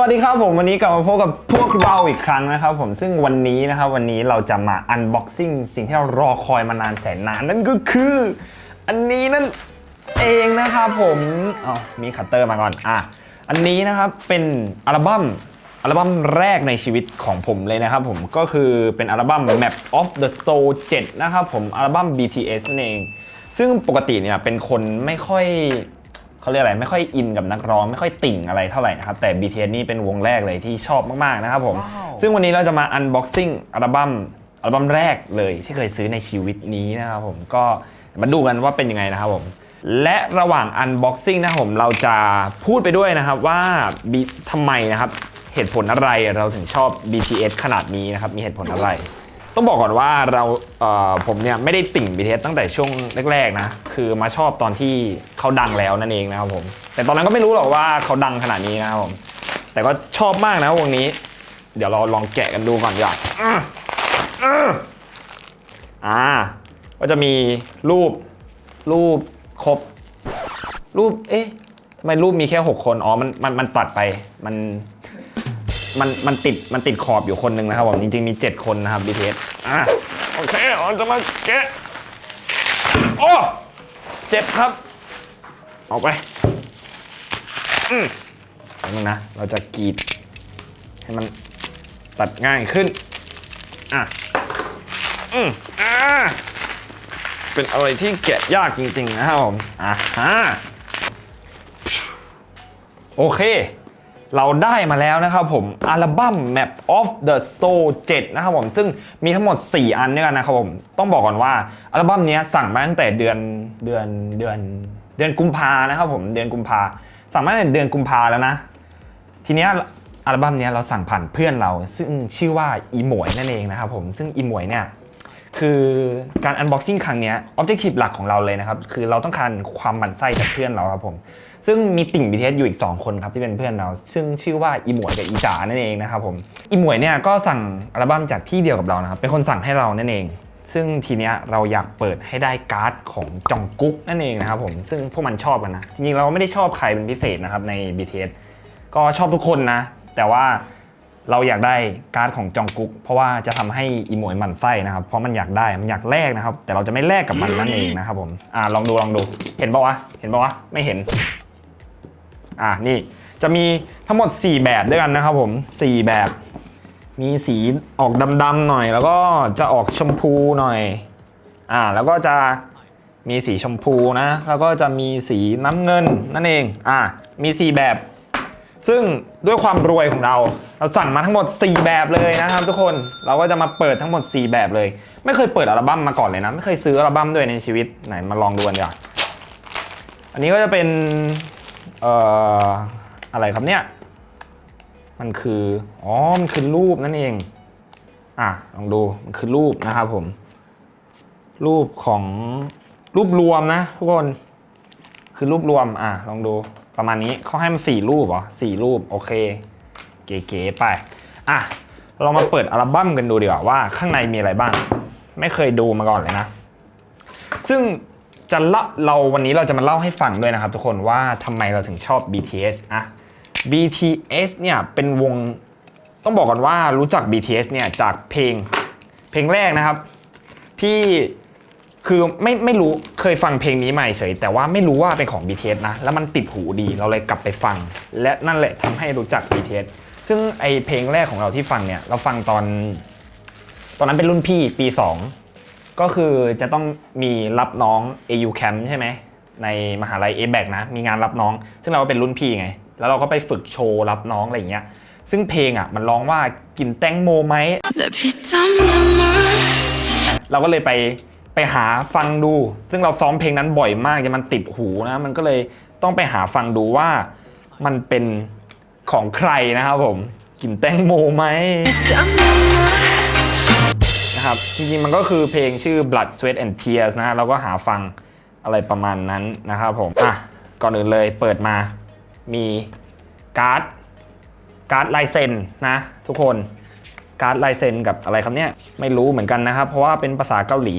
วัสดีครับผมวันนี้กลับมาพบกับพวกเราอีกครั้งนะครับผมซึ่งวันนี้นะครับวันนี้เราจะมา unboxing สิ่งที่เรารอคอยมานานแสนนานนั่นก็คือ อันนี้นั่นเองนะครับผมเอามีคัตเตอร์มาก่อนอะอันนี้นะครับเป็นอัลบั้มอัลบั้มแรกในชีวิตของผมเลยนะครับผมก็คือเป็นอัลบั้ม Map of the Soul 7 นะครับผมอัลบั้ม BTS นั่นเอง ซึ่งปกติเนี่ยเป็นคนไม่ค่อย เขาเรียกอะไรไม่ค่อยอินกับนักร้อง ไม่ค่อยติ่งอะไรเท่าไหร่นะครับแต่ BTS นี่เป็นวงแรกเลยที่ชอบมากๆนะครับผมซึ่งวันนี้เราจะมา unboxing อัลบั้มอัลบั้มแรกเลยที่เคยซื้อในชีวิตนี้นะครับผมก็มาดูกันว่าเป็นยังไงนะครับผมและระหว่าง unboxing นะครับผมเราจะพูดไปด้วยนะครับว่า B- ทำไมนะครับเหตุผลอะไรเราถึงชอบ BTS ขนาดนี้นะครับมีเหตุผลอะไร ต้องบอกก่อนว่าเราเอ่อผมเนี่ยไม่ได้ติ่ง BTS ตั้งแต่ช่วงแรกๆนะ คือมาชอบตอนที่เขาดังแล้วนั่นเองนะครับผม แต่ตอนนั้นก็ไม่รู้หรอกว่าเขาดังขนาดนี้นะครับผม แต่ก็ชอบมากนะวงนี้ เดี๋ยวเราลองแกะกันดูก่อนดีกว่าอะอะอ่าก็จะมีรูปรูปครบ รูป เอ๊ะทำไมรูปมีแค่ 6 คน อ๋อ มัน มัน มันตัดไป มัน มันมันติดมันติดขอบอยู่คนหนึ่งนะครับผมจริงๆมี 7 คนนะครับ BTS อะโอเคเราจะมาแกะโอ้เจ็บครับ ออกไปอืมแป๊บนึงนะ เราจะกรีด ให้มันตัดง่ายขึ้น อะอืมอ่าเป็นอะไรที่แกะยากจริงๆนะครับผมอะฮะโอเค เราได้มาแล้วนะครับผมอัลบั้ม Map of the Soul 7 นะครับผม ซึ่งมีทั้งหมด 4 อันด้วยกันนะครับผม ต้องบอกก่อนว่าอัลบั้มนี้สั่งมาตั้งแต่เดือนเดือนเดือนเดือนกุมภานะครับผมเดือนกุมภาสั่งมาตั้งแต่เดือนกุมภาแล้วนะ ทีนี้อัลบั้มนี้เราสั่งผ่านเพื่อนเรา ซึ่งชื่อว่าอีหมวยนั่นเองนะครับผมซึ่งอีหมวยเนี่ย คือการ unboxing ครั้งนี้ย objective หลักของเราเลยนะครับ คือเราต้องการความหมั่นไส้จากเพื่อนเราครับผม ซึ่งมีติ่ง BTS อยู่อีก 2 คนครับที่เป็นเพื่อนเรา ซึ่งชื่อว่าอีหมวยกับอีจ๋านั่นเองนะครับผม อีหมวยเนี่ยก็สั่งอัลบั้มจากที่เดียวกับเรานะครับ เป็นคนสั่งให้เรานั่นเอง ซึ่งทีเนี้ยเราอยากเปิดให้ได้การ์ดของจองกุ๊กนั่นเองนะครับผม ซึ่งพวกมันชอบกันนะ จริงๆเราไม่ได้ชอบใครเป็นพิเศษนะครับใน BTS ก็ชอบทุกคนนะ แต่ว่า เราอยากได้การ์ดของจองกุ๊กเพราะว่าจะทำให้อีหมวยมันไส้นะครับเพราะมันอยากได้มันอยากแลกนะครับ แต่เราจะไม่แลกกับมันนั่นเองนะครับผมอ่าลองดูลองดูเห็นปะวะเห็นปะวะไม่เห็นอ่านี่จะมีทั้งหมด 4 แบบด้วยกันนะครับผม 4 แบบ มีสีออกดำๆหน่อย แล้วก็จะออกชมพูหน่อยอ่าแล้วก็จะมีสีชมพูนะ แล้วก็จะมีสีน้ำเงินนั่นเองอ่ามี 4 แบบ ซึ่งด้วยความรวยของเรา เราสั่งมาทั้งหมด 4 แบบเลยนะครับ ทุกคนเราก็จะมาเปิดทั้งหมด 4 แบบเลย ไม่เคยเปิดอัลบั้มมาก่อนเลยนะ ไม่เคยซื้ออัลบั้มด้วยในชีวิตไหนมาลองดูกันดีกว่าอันนี้ก็จะเป็นเอ่ออะไรครับเนี่ยมันคืออ๋อมันคือรูปนั่นเองอะลองดูมันคือรูปนะครับผม รูปของรูปรวมนะทุกคนคือรูปรวมอะลองดู ประมาณนี้เขาให้มันสี่รูปเหรอสี่รูปโอเค เก๋ๆไป อะ เรามาเปิดอัลบั้มกันดูดีกว่าว่าข้างในมีอะไรบ้าง ไม่เคยดูมาก่อนเลยนะ ซึ่งจะเล่าเราวันนี้เราจะมาเล่าให้ฟังด้วยนะครับ ทุกคนว่าทำไมเราถึงชอบ BTS อะ BTS เนี่ยเป็นวงต้องบอกก่อนว่ารู้จัก BTS เนี่ยจากเพลงเพลงแรกนะครับ ที่ คือไม่ไม่รู้เคยฟังเพลงนี้ใหม่เฉย แต่ว่าไม่รู้ว่าเป็นของ BTS นะ แล้วมันติดหูดีเราเลยกลับไปฟัง และนั่นแหละทำให้รู้จัก BTS ซึ่งไอเพลงแรกของเราที่ฟังเนี่ยเราฟังตอน ตอนนั้นเป็นรุ่นพี่ปี 2 ก็คือจะต้องมีรับน้อง AU Camp ใช่ไหมในมหาลัย a b a c นะ มีงานรับน้อง ซึ่งเราก็เป็นรุ่นพี่ไง แล้วเราก็ไปฝึกโชว์รับน้องอะไรอย่างเงี้ยซึ่งเพลงอะมันร้องว่ากินแตงโมไหมเราก็เลยไป ไปหาฟังดู ซึ่งเราซ้อมเพลงนั้นบ่อยมากจนมันติดหูนะ มันก็เลยต้องไปหาฟังดูว่ามันเป็นของใครนะครับผมกินแตงโมไหมนะครับจริงๆมันก็คือเพลงชื่อ Blood Sweat and Tears นะเราก็หาฟังอะไรประมาณนั้นนะครับผมอะก่อนอื่นเลยเปิดมามีการ์ดการ์ดลายเซ็นนะ ทุกคนการ์ดลายเซ็นกับอะไรครับเนี่ยไม่รู้เหมือนกันนะครับ เพราะว่าเป็นภาษาเกาหลี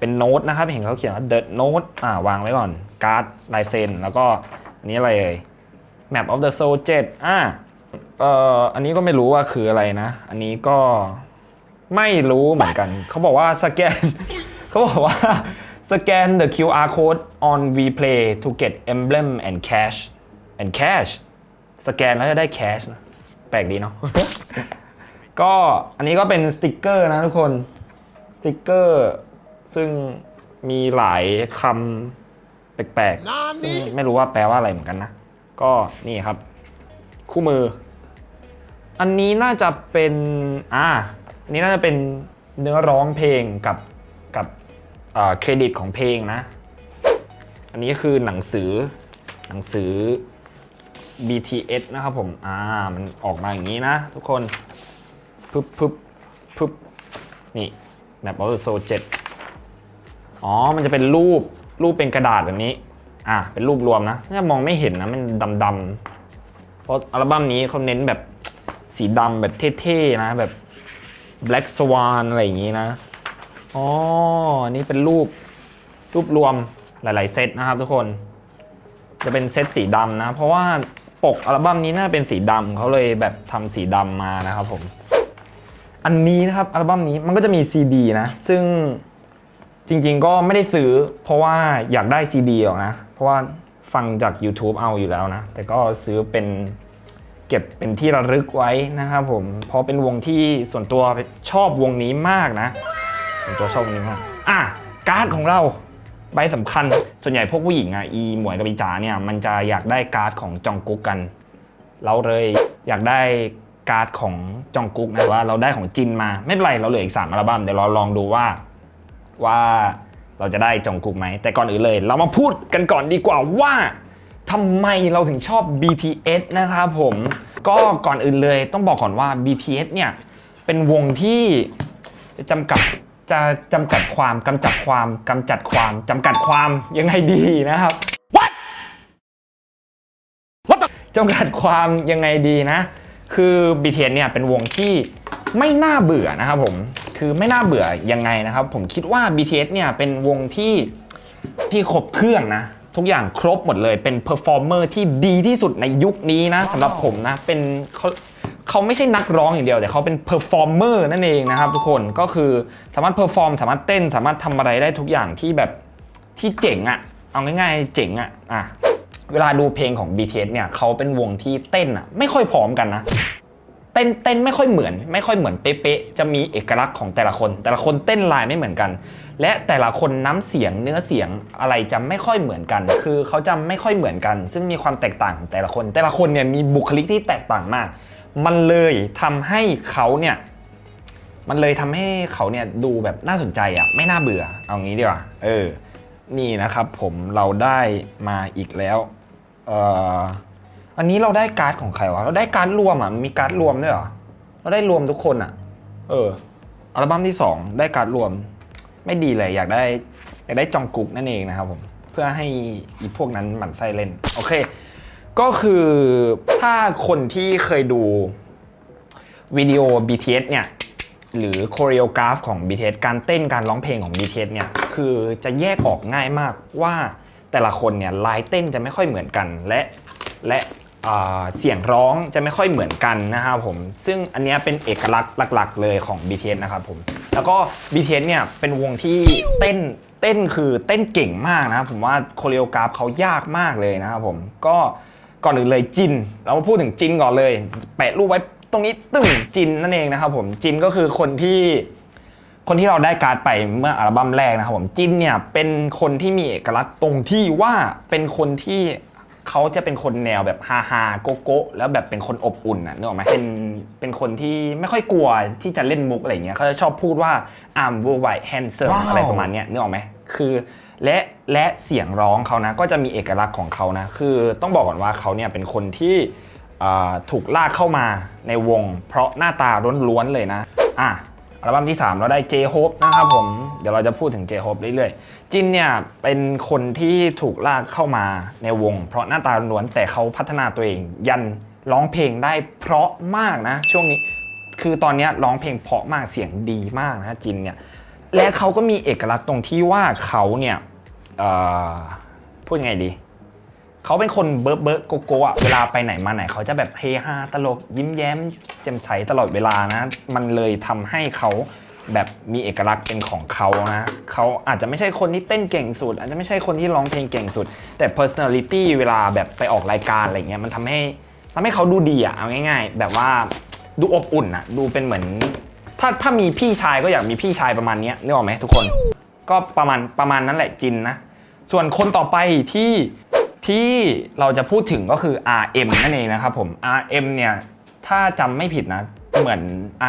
เป็นโน้ตนะครับ เห็นเขาเขียนว่า the note อ่าวางไว้ก่อนการ์ดลายเซ็นแล้วก็อันนี้อะไรเอ่ย map of the soul 7อ่าเอ่ออันนี้ก็ไม่รู้ว่าคืออะไรนะ อันนี้ก็ไม่รู้เหมือนกัน เขาบอกว่าสแกน เขาบอกว่าสแกน the QR code on Vplay to get emblem and cash and cash สแกนแล้วจะได้ cash นะแปลกดีเนาะก็อันนี้ก็เป็นสติกเกอร์นะทุกคน สติกเกอร์ ซึ่งมีหลายคำแปลกๆซึ่งไม่รู้ว่าแปลว่าอะไรเหมือนกันนะ ก็นี่ครับ คู่มือ อันนี้น่าจะเป็นอ่าอันนี้น่าจะเป็นเนื้อร้องเพลงกับกับเอ่อเครดิตของเพลงนะ อันนี้คือหนังสือหนังสือ BTS นะครับผม อ่า มันออกมาอย่างนี้นะ ทุกคน ปึ๊บปึ๊บปึ๊บนี่ Map of the Soul 7 อ๋อ มันจะเป็นรูปรูปเป็นกระดาษแบบนี้ อะ เป็นรูปรวมนะน่าจะมองไม่เห็นนะ มันดำๆเพราะอัลบั้มนี้เขาเน้นแบบสีดำแบบเท่ๆนะ แบบ Black Swan อะไรอย่างนี้นะ อ๋ออันนี้เป็นรูปรูปรวมหลาย ๆ เซตนะครับทุกคน จะเป็นเซตสีดำนะ เพราะว่าปกอัลบั้มนี้น่าเป็นสีดำเขาเลยแบบทำสีดำมานะครับผม อันนี้นะครับอัลบั้มนี้มันก็จะมีซีดีนะ ซึ่ง จริงๆก็ไม่ได้ซื้อ เพราะว่าอยากได้ซีดีหรอกนะ เพราะว่าฟังจาก YouTube เอาอยู่แล้วนะ แต่ก็ซื้อเป็นเก็บเป็นที่ระลึกไว้นะครับผม เพราะเป็นวงที่ส่วนตัวชอบวงนี้มากนะ ส่วนตัวชอบวงนี้มาก อะ การ์ดของเราใบสำคัญ ส่วนใหญ่พวกผู้หญิงอะ อีหมวยกับอีจ๋าเนี่ย มันจะอยากได้การ์ดของจองกุ๊กกัน เราเลยอยากได้การ์ดของจองกุ๊กนะว่าเราได้ของจินมา ไม่เป็นไร เราเหลืออีก3อัลบั้ม เดี๋ยวเราลองดูว่า ว่าเราจะได้จองกุ๊กไหม แต่ก่อนอื่นเลย เรามาพูดกันก่อนดีกว่าว่าทำไมเราถึงชอบ BTS นะครับผมก็ก่อนอื่นเลยต้องบอกก่อนว่า BTS เนี่ยเป็นวงที่จะจำกัดจะจำกัดความกำจัดความกำจัดความจำกัดความยังไงดีนะครับ What What the จำกัดความยังไงดีนะ คือ BTS เนี่ยเป็นวงที่ไม่น่าเบื่อนะครับผม คือไม่น่าเบื่อยังไงนะครับ ผมคิดว่า BTS เนี่ยเป็นวงที่ที่ครบเครื่องนะ ทุกอย่างครบหมดเลยเป็นเพอร์ฟอร์เมอร์ที่ดีที่สุดในยุคนี้นะสำหรับผมนะเป็นเขาเขาไม่ใช่นักร้องอย่างเดียว แต่เขาเป็นเพอร์ฟอร์เมอร์นั่นเองนะครับทุกคนก็คือสามารถเพอร์ฟอร์มสามารถเต้น สามารถทำอะไรได้ทุกอย่างที่แบบที่เจ๋งอะเอาง่ายๆ เจ๋งอะอะเวลาดูเพลงของ BTS เนี่ยเขาเป็นวงที่เต้นอะไม่ค่อยพร้อมกันนะ เต้นเต้นไม่ค่อยเหมือน ไม่ค่อยเหมือนเป๊ะๆจะมีเอกลักษณ์ของแต่ละคน แต่ละคนเต้นลายไม่เหมือนกัน และแต่ละคนน้ำเสียงเนื้อเสียงอะไรจะไม่ค่อยเหมือนกัน คือเขาจะไม่ค่อยเหมือนกัน ซึ่งมีความแตกต่างของแต่ละคน แต่ละคนเนี่ยมีบุคลิกที่แตกต่างมาก มันเลยทำให้เขาเนี่ยมันเลยทำให้เขาเนี่ยดูแบบน่าสนใจอะไม่น่าเบื่อเอางี้ดีกว่าเออ นี่นะครับผมเราได้มาอีกแล้วเออ อันนี้เราได้การ์ดของใครวะ เราได้การ์ดรวมอะมีการ์ดรวมด้วยเหรอ เราได้รวมทุกคนอะ เออ อัลบั้มที่สองได้การ์ดรวม ไม่ดีเลย อยากได้อยากได้จองกุ๊กนั่นเองนะครับผม เพื่อให้อีพวกนั้นหมั่นไส้เล่น โอเค ก็คือถ้าคนที่เคยดูวิดีโอ BTS เนี่ย หรือโคเรียกราฟของ BTS การเต้นการร้องเพลงของ BTS เนี่ย คือจะแยกออกง่ายมากว่าแต่ละคนเนี่ยลายเต้นจะไม่ค่อยเหมือนกันและและ เสียงร้องจะไม่ค่อยเหมือนกันนะครับผม ซึ่งอันนี้เป็นเอกลักษณ์หลัก ๆ เลยของ BTS นะครับผม แล้วก็ BTS เนี่ยเป็นวงที่เต้นเต้นคือเต้นเก่งมากนะครับผมว่าโคเรียกราฟเขายากมากเลยนะครับผมก็ก่อนอื่นเลยจิน เรามาพูดถึงจินก่อนเลย แปะรูปไว้ตรงนี้ตึ้งจินนั่นเองนะครับผมจินก็คือคนที่คนที่เราได้การ์ดไปเมื่ออัลบั้มแรกนะครับผมจินเนี่ยเป็นคนที่มีเอกลักษณ์ตรงที่ว่าเป็นคนที่ เขาจะเป็นคนแนวแบบฮาฮาโกโก้แล้วแบบเป็นคนอบอุ่นนะนึกออกไหมเป็นเป็นคนที่ไม่ค่อยกลัวที่จะเล่นมุกอะไรอย่างเงี้ยเขาจะชอบพูดว่า I'm worldwide handsome ว้าว อะไรประมาณเนี้ยนึกออกไหมคือและและเสียงร้องเขานะก็จะมีเอกลักษณ์ของเขานะคือต้องบอกก่อนว่าเขาเนี่ยเป็นคนที่อ่าถูกลากเข้ามาในวง เพราะหน้าตาล้วนๆเลยนะอะ อัลบั้มที่ 3 เราได้ J Hope นะครับผม เดี๋ยวเราจะพูดถึง J Hope เรื่อยๆ จินเนี่ย เป็นคนที่ถูกลากเข้ามาในวง เพราะหน้าตาล้วนแต่เขาพัฒนาตัวเอง ยันร้องเพลงได้เพราะมากนะ ช่วงนี้คือตอนนี้ร้องเพลงเพราะมากเสียงดีมากนะจินเนี่ย และเขาก็มีเอกลักษณ์ตรงที่ว่าเขาเนี่ยพูดยังไงดี เขาเป็นคนเบิร์ดเบิร์โกโก้อะเวลาไปไหนมาไหนเขาจะแบบเฮฮาตลกยิ้มแย้มแจ่มใสตลอดเวลานะ มันเลยทำให้เขาแบบมีเอกลักษณ์เป็นของเขานะเขาอาจจะไม่ใช่คนที่เต้นเก่งสุด อาจจะไม่ใช่คนที่ร้องเพลงเก่งสุด แต่ personality เวลาแบบไปออกรายการอะไรเงี้ยมันทำให้ทำให้เขาดูดีอะเอาง่าย ๆ แบบว่าดูอบอุ่นอะดูเป็นเหมือน ถ้าถ้ามีพี่ชายก็อยากมีพี่ชายประมาณนี้ยนึกออกไหมทุกคน ก็ประมาณประมาณนั้นแหละจินนะส่วนคนต่อไปที่ ที่เราจะพูดถึงก็คือ RM นั่นเองนะครับผม RM เนี่ยถ้าจำไม่ผิดนะ เหมือน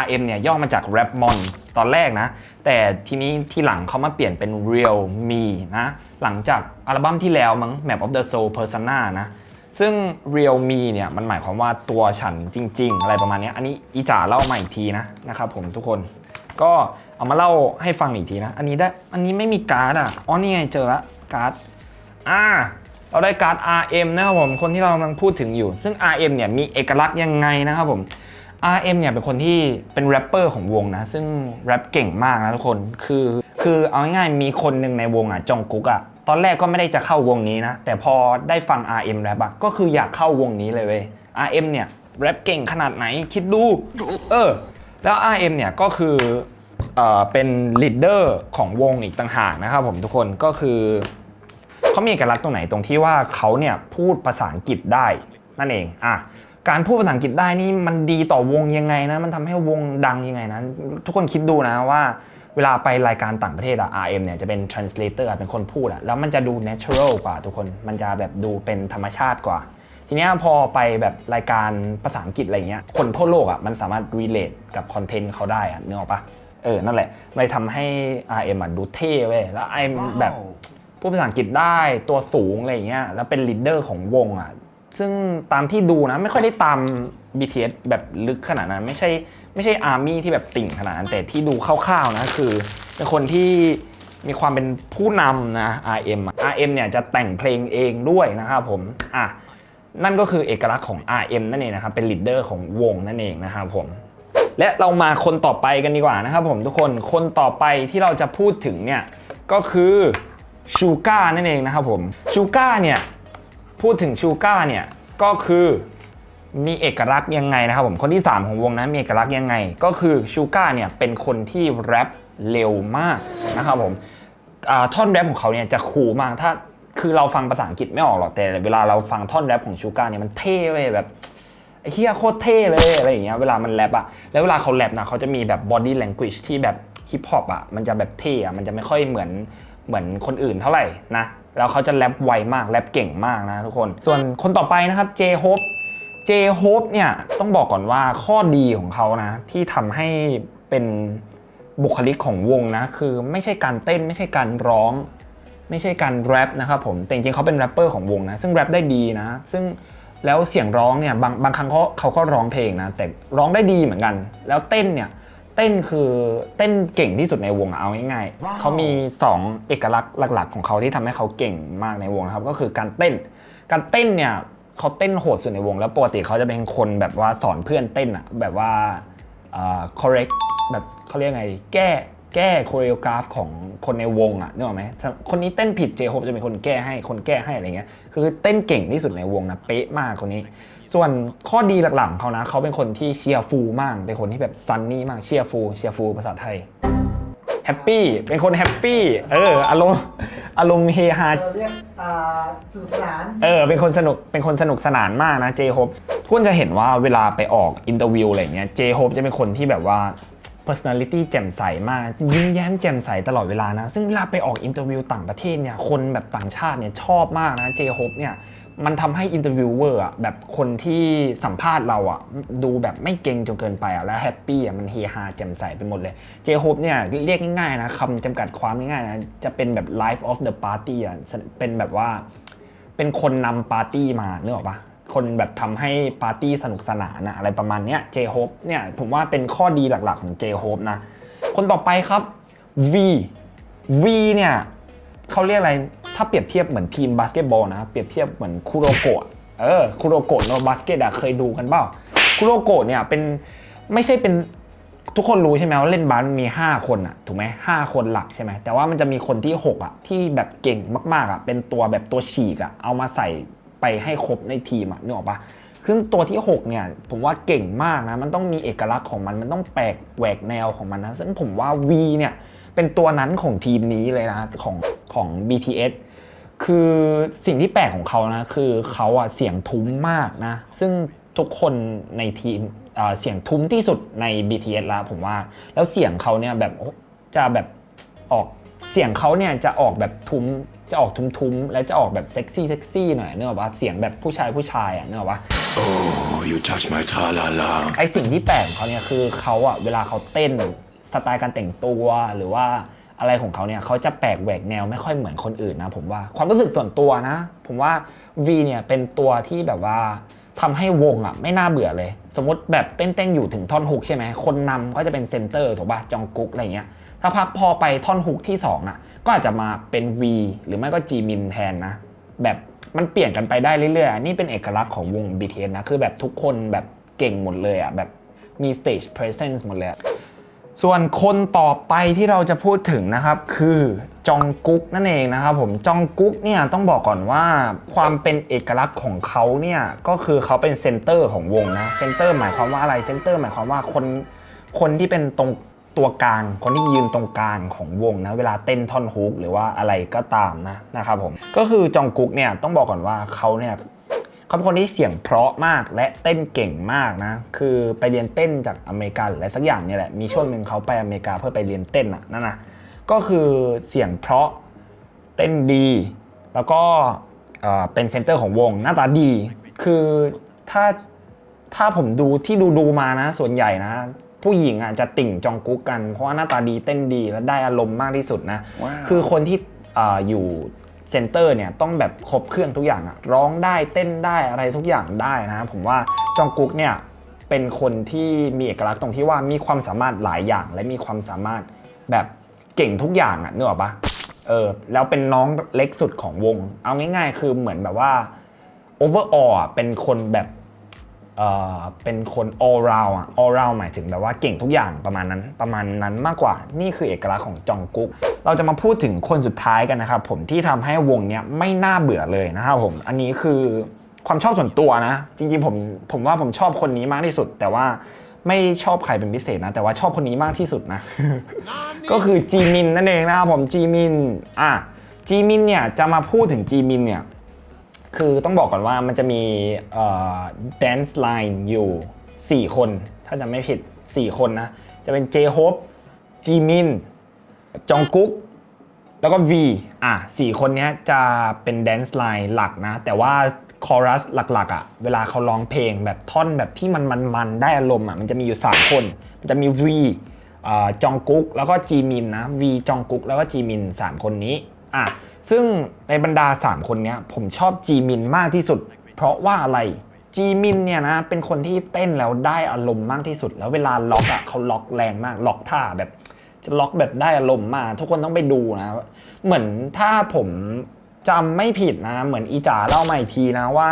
RM เนี่ยย่อมาจาก Rapmon ตอนแรกนะ แต่ทีนี้ที่หลังเขามาเปลี่ยนเป็น Real Me นะ หลังจากอัลบั้มที่แล้วมั้ง Map of the Soul Persona นะ ซึ่ง Real Me เนี่ยมันหมายความว่าตัวฉันจริง ๆ อะไรประมาณนี้อันนี้อีจ๋าเล่ามาอีกทีนะนะครับผมทุกคนก็เอามาเล่าให้ฟังอีกทีนะ อันนี้ได้ อันนี้ไม่มีการ์ดอะ อ๋อนี่ไงเจอละการ์ด อ่า เราได้การ์ด RM นะครับผม คนที่เรากำลังพูดถึงอยู่ ซึ่ง RM เนี่ยมีเอกลักษณ์ยังไงนะครับผม RM เนี่ยเป็นคนที่เป็นแรปเปอร์ของวงนะ ซึ่งแรปเก่งมากนะทุกคน คือ คือเอาง่ายๆมีคนหนึ่งในวงอะจองกุ๊กอะ ตอนแรกก็ไม่ได้จะเข้าวงนี้นะ แต่พอได้ฟัง RM แรปอะ ก็คืออยากเข้าวงนี้เลยเว้ย RM เนี่ยแรปเก่งขนาดไหนคิดดู เออ แล้ว RM เนี่ยก็คือ เอ่อ เป็นลีดเดอร์ของวงอีกต่างหากนะครับผมทุกคน ก็คือ เขามีเอกลักษณ์ตรงไหนตรงที่ว่าเขาเนี่ยพูดภาษาอังกฤษได้นั่นเองอะการพูดภาษาอังกฤษได้นี่มันดีต่อวงยังไงนะ มันทำให้วงดังยังไงนะทุกคนคิดดูนะว่าเวลาไปรายการต่างประเทศอะ RM เนี่ยจะเป็น translator เป็นคนพูดอะแล้วมันจะดู natural กว่าทุกคน มันจะแบบดูเป็นธรรมชาติกว่า ทีนี้พอไปแบบรายการภาษาอังกฤษอะไรเงี้ย คนทั่วโลกอะมันสามารถ relate กับคอนเทนต์เขาได้อะนึกออกปะเออ นั่นแหละเลยทำให้ RM อะดูเท่เว้ย แล้วไอแบบ พูดภาษาอังกฤษได้ตัวสูงอะไรเงี้ยแล้วเป็น leader ของวงอะซึ่งตามที่ดูนะไม่ค่อยได้ตาม BTS แบบลึกขนาดนั้นไม่ใช่ไม่ใช่อาร์มี่ที่แบบติ่งขนาดนั้นแต่ที่ดูคร่าวๆนะคือเป็นคนที่มีความเป็นผู้นำนะ RM อะ RM เนี่ยจะแต่งเพลงเองด้วยนะครับผมอะนั่นก็คือเอกลักษณ์ของ RM นั่นเองนะครับเป็นลีดเดอร์ของวงนั่นเองนะครับผมและเรามาคนต่อไปกันดีกว่านะครับผมทุกคนคนต่อไปที่เราจะพูดถึงเนี่ยก็คือ ชูก้านั่นเองนะครับผมชูก้าเนี่ยพูดถึงชูก้าเนี่ยก็คือมีเอกลักษณ์ยังไงนะครับผมคนที่ 3 ของวงนั้นมีเอกลักษณ์ยังไง ก็คือชูก้าเนี่ยเป็นคนที่แรปเร็วมากนะครับผมท่อนแรปของเขาเนี่ยจะคูลมากถ้าคือเราฟังภาษาอังกฤษไม่ออกหรอกแต่เวลาเราฟังท่อนแรปของชูการเนี่ยมันเท่เว้ยแบบเฮียโคตรเท่เลยอะไรอย่างเงี้ยเวลามันแรปอะแล้วเวลาเขาแรปนะเขาจะมีแบบ body language ที่แบบฮิปฮอปอะมันจะแบบเท่อะมันจะไม่ค่อยเหมือน เหมือนคนอื่นเท่าไหร่นะแล้วเขาจะแรปไวมากแรปเก่งมากนะทุกคน ส่วนคนต่อไปนะครับ J Hope J Hope เนี่ยต้องบอกก่อนว่าข้อดีของเขานะที่ทำให้เป็นบุคลิกของวงนะคือไม่ใช่การเต้นไม่ใช่การร้อง ไม่ใช่การแรปนะครับผมแต่จริงๆเขาเป็นแรปเปอร์ของวงนะซึ่งแรปได้ดีนะ ซึ่งแล้วเสียงร้องเนี่ยบางบางครั้งเขาเขาก็ร้องเพลงนะแต่ร้องได้ดีเหมือนกัน แล้วเต้นเนี่ย เต้นคือเต้นเก่งที่สุดในวงอะเอาง่ายๆเขามี 2 เอกลักษณ์หลัก ๆ ของเขาที่ทำให้เขาเก่งมากในวงนะครับ ก็คือการเต้น การเต้นเนี่ยเขาเต้นโหดสุดในวง แล้วปกติเขาจะเป็นคนแบบว่าสอนเพื่อนเต้นอะแบบว่าอ่า correct แบบเขาเรียกไงดีแก้แก้โคเรียกราฟของคนในวงอะนึกออกไหมถ้าคนนี้เต้นผิดเจโฮปจะเป็นคนแก้ให้คนแก้ให้อะไรเงี้ยคือเต้นเก่งที่สุดในวงนะเป๊ะมากคนนี้ ส่วนข้อดีหลักๆของเขานะเขาเป็นคนที่เชียร์ฟูลมาก เป็นคนที่แบบซันนี่มากเชียร์ฟูลเชียร์ฟูลภาษาไทยแฮปปี้เป็นคนแฮปปี้เอออารมณ์อารมณ์เฮฮาเราเรียกอ่าสนุกสนานเออเป็นคนสนุกเป็นคนสนุกสนานมากนะเจโฮปคุณจะเห็นว่าเวลาไปออกอินเตอร์วิวอะไรเงี้ยเจโฮปจะเป็นคนที่แบบว่า personality แจ่มใสมากยิ้มแย้มแจ่มใสตลอดเวลานะ ซึ่งเวลาไปออกอินเตอร์วิวต่างประเทศเนี่ยคนแบบต่างชาติเนี่ยชอบมากนะเจโฮปเนี่ย มันทำให้อินเตอร์วิวเวอร์อะแบบคนที่สัมภาษณ์เราอะดูแบบไม่เก่งจนเกินไปอะแล้วแฮปปี้อะมันเฮฮาแจ่มใสไปหมดเลยเจโฮปเนี่ยเรียกง่ายๆนะคำจำกัดความง่ายๆนะจะเป็นแบบ life of the party อะเป็นแบบว่า เป็นคนนำปาร์ตี้มาเนกออกปะคนแบบทำให้ปาร์ตี้สนุกสนานอะอะไรประมาณเนี้ยเจโฮปเนี่ยผมว่าเป็นข้อดีหลักๆของเจโฮปนะ คนต่อไปครับ V V เนี่ยเขาเรียกอะไร ถ้าเปรียบเทียบเหมือนทีมบาสเกตบอลนะเปรียบเทียบเหมือนคุโรโกะเออคุโรโกะโนบาสเกตอะเคยดูกันเปล่าคุโรโกะเนี่ยเป็นไม่ใช่เป็นทุกคนรู้ใช่ไหมว่าเล่นบาสมันมี 5 คนอะถูกไหมห้าคนหลักใช่ไหมแต่ว่ามันจะมีคนที่ 6อะที่แบบเก่งมากๆอะเป็นตัวแบบตัวฉีกอะเอามาใส่ไปให้ครบในทีมอะนึกออกปะซึ่งตัวที่ 6 เนี่ย ผมว่าเก่งมากนะ มันต้องมีเอกลักษณ์ของมัน มันต้องแปลกแหวกแนวของมันนะ ซึ่งผมว่า V เนี่ย เป็นตัวนั้นของทีมนี้เลยนะ ของ ของ BTS คือสิ่งที่แปลกของเขานะคือเขาอะเสียงทุ้มมากนะ ซึ่งทุกคนในทีมเอ่อเสียงทุ้มที่สุดใน BTS แล้วผมว่า แล้วเสียงเขาเนี่ยแบบจะแบบออกเสียงเขาเนี่ยจะออกแบบทุ้มจะออกทุ้มๆ และจะออกแบบเซ็กซี่เซ็กซี่หน่อยเนกอะว่าเสียงแบบผู้ชายผู้ชายอะเนกอะว่า Oh, you touch my tra-la-la. ไอสิ่งที่แปลกของเขาเนี่ยคือเขาอะเวลาเขาเต้นสไตล์การแต่งตัวหรือว่า อะไรของเขาเนี่ยเขาจะแปลกแหวกแนวไม่ค่อยเหมือนคนอื่นนะผมว่าความรู้สึกส่วนตัวนะ ผมว่า V เนี่ยเป็นตัวที่แบบว่าทำให้วงอะไม่น่าเบื่อเลย สมมติแบบเต้นๆอยู่ถึงท่อนฮุกใช่ไหมคนนำก็จะเป็นเซนเตอร์ถูกป่ะจองกุ๊กอะไรเงี้ยถ้าพักพอไปท่อนฮุกที่สองอะก็อาจจะมาเป็น V หรือไม่ก็ G Min แทนนะ แบบมันเปลี่ยนกันไปได้เรื่อยๆ นี่เป็นเอกลักษณ์ของวง BTS นะ คือแบบทุกคนแบบเก่งหมดเลยอะแบบมี stage presence หมดเลย ส่วนคนต่อไปที่เราจะพูดถึงนะครับ คือจองกุ๊กนั่นเองนะครับผมจองกุ๊กเนี่ยต้องบอกก่อนว่าความเป็นเอกลักษณ์ของเขาเนี่ยก็คือเขาเป็นเซนเตอร์ของวงนะเซนเตอร์หมายความว่าอะไรเซนเตอร์หมายความว่าคนคนที่เป็นตรงตัวกลางคนที่ยืนตรงกลางของวงนะเวลาเต้นท่อนฮุกหรือว่าอะไรก็ตามนะนะครับผมก็คือจองกุ๊กเนี่ยต้องบอกก่อนว่าเขาเนี่ย เขาเป็นคนที่เสียงเพราะมากและเต้นเก่งมากนะ คือไปเรียนเต้นจากอเมริกาหรืออะไรสักอย่างเนี่ยแหละ มีช่วงหนึ่งเขาไปอเมริกาเพื่อไปเรียนเต้นอะนั่นนะก็คือเสียงเพราะเต้นดี แล้วก็เอ่อเป็นเซนเตอร์ของวงหน้าตาดี คือถ้าถ้าผมดูที่ดูดูมานะ ส่วนใหญ่นะ ผู้หญิงอะจะติ่งจองกุ๊กกันเพราะว่าหน้าตาดีเต้นดีและได้อารมณ์มากที่สุดนะคือคนที่อ่าอยู่ เซนเตอร์เนี่ยต้องแบบครบเครื่องทุกอย่างอะร้องได้เต้นได้อะไรทุกอย่างได้นะผมว่าจองกุ๊กเนี่ยเป็นคนที่มีเอกลักษณ์ตรงที่ว่ามีความสามารถหลายอย่าง และมีความสามารถแบบเก่งทุกอย่างอะนึกออกปะเออแล้วเป็นน้องเล็กสุดของวง เอาง่ายๆ คือเหมือนแบบว่าโอเวอร์อะเป็นคนแบบ เป็นคน all round อะ all round หมายถึงแบบว่าเก่งทุกอย่างประมาณนั้นประมาณนั้นมากกว่านี่คือเอกลักษณ์ของจองกุ๊กเราจะมาพูดถึงคนสุดท้ายกันนะครับผมที่ทำให้วงเนี้ยไม่น่าเบื่อเลยนะครับผมอันนี้คือความชอบส่วนตัวนะ จริงๆผมผมว่าผมชอบคนนี้มากที่สุด แต่ว่าไม่ชอบใครเป็นพิเศษนะ แต่ว่าชอบคนนี้มากที่สุดนะ ก็คือจีมินนั่นเองนะครับผมจีมินอะจีมินเนี่ยจะมาพูดถึงจีมินเนี่ย คือต้องบอกก่อนว่ามันจะมีเอ่อ dance line อยู่ 4 คน ถ้าจำไม่ผิด 4 คนนะ จะเป็น J-Hope Jimin จองกุ๊กแล้วก็ V อะสี่คนนี้จะเป็น dance line หลักนะ แต่ว่าคอรัสหลักๆอะเวลาเขาร้องเพลงแบบท่อนแบบที่มันมันๆได้อารมณ์อะมันจะมีอยู่ 3 คน มันจะมี V จองกุ๊กแล้วก็จีมินนะ V จองกุ๊กแล้วก็จีมิน 3 คนนี้ อะซึ่งในบรรดา 3 คนนี้ผมชอบจีมินมากที่สุด เพราะว่าอะไรจีมินเนี่ยนะเป็นคนที่เต้นแล้วได้อารมณ์มากที่สุด แล้วเวลาล็อกอะเขาล็อกแรงมากล็อกท่าแบบ จะล็อกแบบได้อารมณ์มากทุกคนต้องไปดูนะ เหมือนถ้าผมจำไม่ผิดนะ เหมือนอีจ๋าเล่ามาอีกทีนะว่า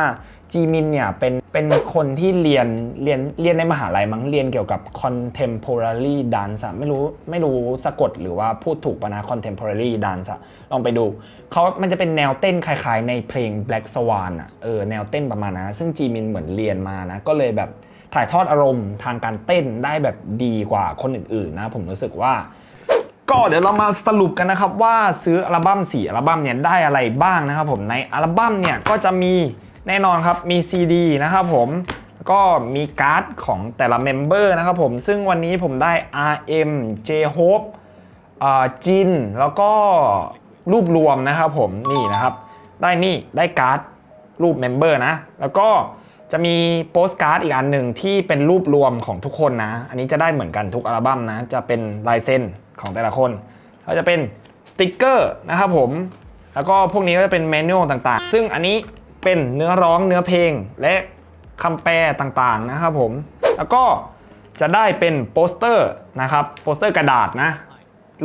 จีมินเนี่ยเป็นเป็นคนที่เรียนเรียนเรียนในมหาลัยมั้งเรียนเกี่ยวกับ contemporary dance ไม่รู้ไม่รู้สะกดหรือว่าพูดถูกปะนะ contemporary dance ลองไปดูเขามันจะเป็นแนวเต้นคล้ายๆ ในเพลง Black Swan อะเออแนวเต้นประมาณนะ ซึ่งจีมินเหมือนเรียนมานะ ก็เลยแบบถ่ายทอดอารมณ์ทางการเต้นได้แบบดีกว่าคนอื่นๆนะ ผมรู้สึกว่าก็เดี๋ยวเรามาสรุปกันนะครับว่าซื้ออัลบั้ม4อัลบั้มเนี่ยได้อะไรบ้างนะครับผมในอัลบั้มเนี่ยก็จะมี แน่นอนครับมี CD นะครับผมก็มีการ์ดของแต่ละเมมเบอร์นะครับผมซึ่งวันนี้ผมได้ RM J Hope อ่าจินแล้วก็รูปรวมนะครับผมนี่นะครับ ได้นี่ได้การ์ดรูปเมมเบอร์นะ แล้วก็จะมีโปสการ์ดอีกอันหนึ่งที่เป็นรูปรวมของทุกคนนะ อันนี้จะได้เหมือนกันทุกอัลบั้มนะ จะเป็นลายเซ็นของแต่ละคนแล้วจะเป็นสติกเกอร์นะครับผม แล้วก็พวกนี้ก็จะเป็นเมนูต่างๆ ซึ่งอันนี้ เป็นเนื้อร้องเนื้อเพลงและคำแปลต่างๆนะครับผม แล้วก็จะได้เป็นโปสเตอร์นะครับโปสเตอร์กระดาษนะ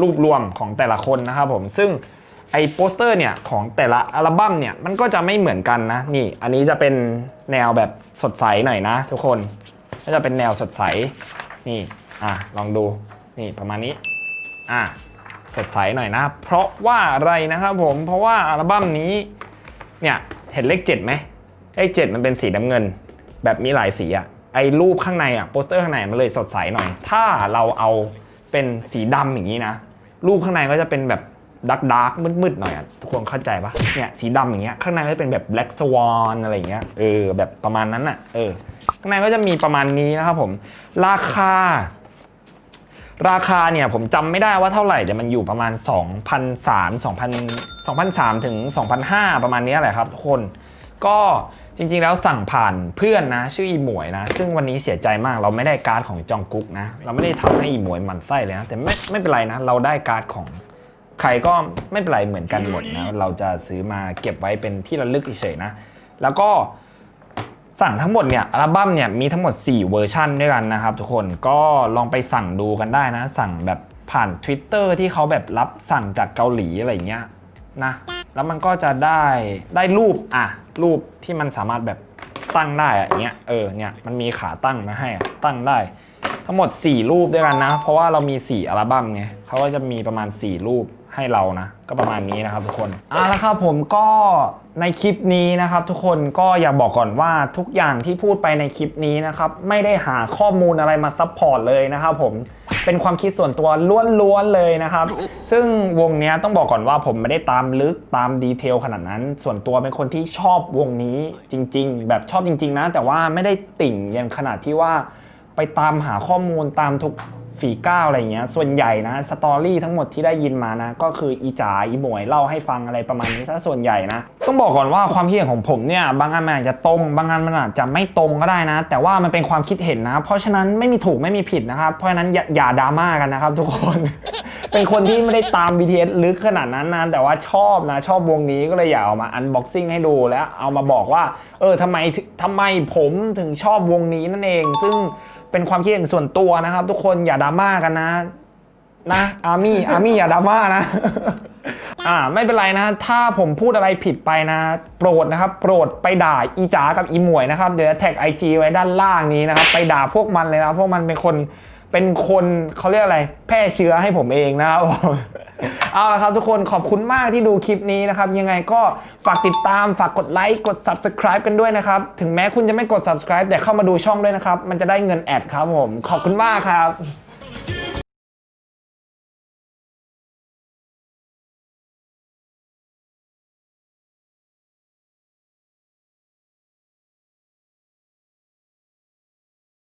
รูปรวมของแต่ละคนนะครับผมซึ่งไอ้โปสเตอร์เนี่ยของแต่ละอัลบั้มเนี่ยมันก็จะไม่เหมือนกันนะนี่อันนี้จะเป็นแนวแบบสดใสหน่อยนะ ทุกคนก็จะเป็นแนวสดใสนี่อะลองดูนี่ประมาณนี้อะสดใสหน่อยนะ เพราะว่าอะไรนะครับผมเพราะว่าอัลบั้มนี้เนี่ย เห็นเลข7ไหมไอ้เจ็ดมันเป็นสีน้ำเงิน แบบมีหลายสีอะไอ้รูปข้างในอะโปสเตอร์ข้างในมันเลยสดใสหน่อย ถ้าเราเอาเป็นสีดำอย่างนี้นะ รูปข้างในก็จะเป็นแบบดักดักมืดๆหน่อยอะทุกคนเข้าใจปะเนี่ยสีดำอย่างเงี้ยข้างในก็จะเป็นแบบ black swan อะไรเงี้ยเออแบบประมาณนั้นอะเออข้างในก็จะมีประมาณนี้นะครับผม ราคา ราคาเนี่ยผมจำไม่ได้ว่าเท่าไหร่แต่มันอยู่ประมาณ 2,003 2,000 2,003ถึง2,005ประมาณนี้แหละครับทุกคนก็จริงๆ แล้วสั่งผ่านเพื่อนนะ ชื่ออีหมวยนะ ซึ่งวันนี้เสียใจมากเราไม่ได้การ์ดของจองกุ๊กนะ เราไม่ได้ทำให้อีหมวยหมันไส้เลยนะ แต่ไม่ไม่เป็นไรนะ เราได้การ์ดของใครก็ไม่เป็นไรเหมือนกันหมดนะ เราจะซื้อมาเก็บไว้เป็นที่ระลึกเฉยๆนะ แล้วก็ สั่งทั้งหมดเนี่ยอัลบั้มเนี่ยมีทั้งหมด 4 เวอร์ชันด้วยกันนะครับ ทุกคนก็ลองไปสั่งดูกันได้นะ สั่งแบบผ่าน Twitter ที่เขาแบบรับสั่งจากเกาหลีอะไรเงี้ยนะแล้วมันก็จะได้ได้รูปอะรูปที่มันสามารถแบบตั้งได้อะเงี้ยเออเนี่ยมันมีขาตั้งมาให้ตั้งได้ ทั้งหมด 4 รูปด้วยกันนะ เพราะว่าเรามี 4 อัลบั้มไงเขาก็จะมีประมาณ 4 รูปให้เรานะ ก็ประมาณนี้นะครับทุกคนอะแล้วครับผมก็ ในคลิปนี้นะครับ ทุกคนก็อยากบอกก่อนว่าทุกอย่างที่พูดไปในคลิปนี้นะครับ ไม่ได้หาข้อมูลอะไรมาซัพพอร์ตเลยนะครับผมเป็นความคิดส่วนตัวล้วนๆเลยนะครับ ซึ่งวงนี้ต้องบอกก่อนว่าผมไม่ได้ตามลึกตามดีเทลขนาดนั้น ส่วนตัวเป็นคนที่ชอบวงนี้จริง ๆ แบบชอบจริง ๆ นะ แต่ว่าไม่ได้ติ่งยันขนาดที่ว่าไปตามหาข้อมูลตามทุก ฝีก้าวอะไรเงี้ย ส่วนใหญ่นะสตอรี่ทั้งหมดที่ได้ยินมานะ ก็คืออีจ๋าอีหมวยเล่าให้ฟังอะไรประมาณนี้ซะส่วนใหญ่นะ ต้องบอกก่อนว่าความคิดเห็นของผมเนี่ย บางอันมันอาจจะตรง บางอันมันอาจจะไม่ตรงก็ได้นะ แต่ว่ามันเป็นความคิดเห็นนะ เพราะฉะนั้นไม่มีถูกไม่มีผิดนะครับ เพราะฉะนั้นอย่ายาดราม่ากันนะครับ ทุกคน เป็นคนที่ไม่ได้ตาม BTS ลึกขนาดนั้นนะแต่ว่าชอบนะ ชอบวงนี้ก็เลยอยากเอามาอันบ็อกซิ่งให้ดูแล้วเอามาบอกว่า เออทำไมทำไมผมถึงชอบวงนี้นั่นเอง ซึ่ง เป็นความคิดเห็นส่วนตัวนะครับ ทุกคนอย่าดราม่ากันนะนะอาร์มี่อาร์มี่อย่าดราม่านะ อ่าไม่เป็นไรนะ ถ้าผมพูดอะไรผิดไปนะ โปรดนะครับ โปรดไปด่าอีจ๋ากับอีหมวยนะครับ เดี๋ยวแท็กไอจไว้ด้านล่างนี้นะครับ ไปด่าพวกมันเลยนะพวกมันเป็นคน เป็นคนเขาเรียกอะไร แพร่เชื้อให้ผมเองนะครับเอาละครับทุกคนขอบคุณมากที่ดูคลิปนี้นะครับ ยังไงก็ฝากติดตามฝากกดไลค์กด subscribe กันด้วยนะครับ ถึงแม้คุณจะไม่กด subscribe แต่เข้ามาดูช่องด้วยนะครับ มันจะได้เงินแอดครับผม ขอบคุณมากครับ